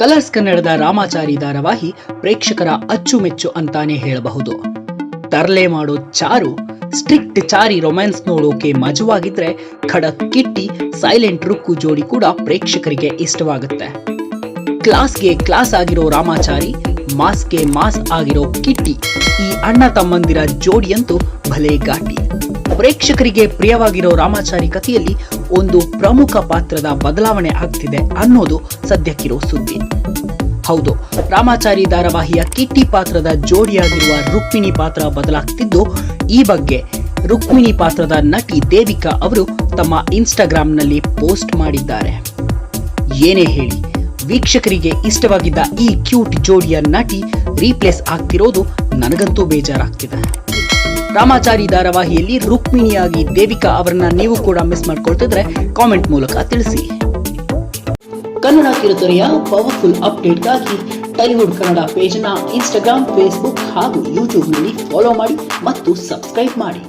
Colours ಕನ್ನಡದ ರಾಮಾಚಾರಿ ಧಾರಾವಾಹಿ ಪ್ರೇಕ್ಷಕರ ಅಚ್ಚುಮೆಚ್ಚು ಅಂತಾನೆ ಹೇಳಬಹುದು. ತರಲೆ ಮಾಡೋ ಚಾರು, ಸ್ಟ್ರಿಕ್ಟ್ ಚಾರಿ ರೊಮ್ಯಾನ್ಸ್ ನೋಡೋಕೆ ಮಜವಾಗಿದ್ರೆ ಖಡಕ್ ಕಿಟ್ಟಿ, ಸೈಲೆಂಟ್ ರುಕ್ಕು ಜೋಡಿ ಕೂಡ ಪ್ರೇಕ್ಷಕರಿಗೆ ಇಷ್ಟವಾಗುತ್ತೆ. ಕ್ಲಾಸ್ಗೆ ಕ್ಲಾಸ್ ಆಗಿರೋ ರಾಮಾಚಾರಿ, ಮಾಸ್ಗೆ ಮಾಸ್ ಆಗಿರೋ ಕಿಟ್ಟಿ ಈ ಅಣ್ಣ ತಮ್ಮಂದಿರ ಜೋಡಿಯಂತೂ ಭಲೇ ಘಾಟಿ ಪ್ರೇಕ್ಷಕರಿಗೆ ಪ್ರಿಯವಾಗಿರೋ ರಾಮಾಚಾರಿ ಕಥೆಯಲ್ಲಿ ಒಂದು ಪ್ರಮುಖ ಪಾತ್ರದ ಬದಲಾವಣೆ ಆಗ್ತಿದೆ ಅನ್ನೋದು ಸದ್ಯಕ್ಕಿರೋ ಸುದ್ದಿ. ಹೌದು, ರಾಮಾಚಾರಿ ಧಾರಾವಾಹಿಯ ಕಿಟ್ಟಿ ಪಾತ್ರದ ಜೋಡಿಯಾಗಿರುವ ರುಕ್ಮಿಣಿ ಪಾತ್ರ ಬದಲಾಗ್ತಿದ್ದು, ಈ ಬಗ್ಗೆ ರುಕ್ಮಿಣಿ ಪಾತ್ರದ ನಟಿ ದೇವಿಕಾ ಅವರು ತಮ್ಮ ಇನ್ಸ್ಟಾಗ್ರಾಂನಲ್ಲಿ ಪೋಸ್ಟ್ ಮಾಡಿದ್ದಾರೆ. ಏನೇ ಹೇಳಿ, ವೀಕ್ಷಕರಿಗೆ ಇಷ್ಟವಾಗಿದ್ದ ಈ ಕ್ಯೂಟ್ ಜೋಡಿಯ ನಟಿ ರೀಪ್ಲೇಸ್ ಆಗ್ತಿರೋದು ನನಗಂತೂ ಬೇಜಾರಾಗ್ತಿದೆ. ರಾಮಾಚಾರಿ ಧಾರಾವಾಹಿಯಲ್ಲಿ ರುಕ್ಮಿಣಿಯಾಗಿ ದೇವಿಕಾ ಅವರನ್ನ ನೀವು ಕೂಡ ಮಿಸ್ ಮಾಡ್ಕೊಳ್ತಿದ್ರೆ ಕಾಮೆಂಟ್ ಮೂಲಕ ತಿಳಿಸಿ. ಕನ್ನಡ ಕಿರುತೆರೆಯ ಪವರ್ಫುಲ್ ಅಪ್ಡೇಟ್ಗಾಗಿ ಟಾಲಿವುಡ್ ಕನ್ನಡ ಪೇಜ್ನ ಇನ್ಸ್ಟಾಗ್ರಾಮ್ ಫೇಸ್ಬುಕ್ ಹಾಗೂ ಯೂಟ್ಯೂಬ್ನಲ್ಲಿ ಫಾಲೋ ಮಾಡಿ ಮತ್ತು ಸಬ್ಸ್ಕ್ರೈಬ್ ಮಾಡಿ.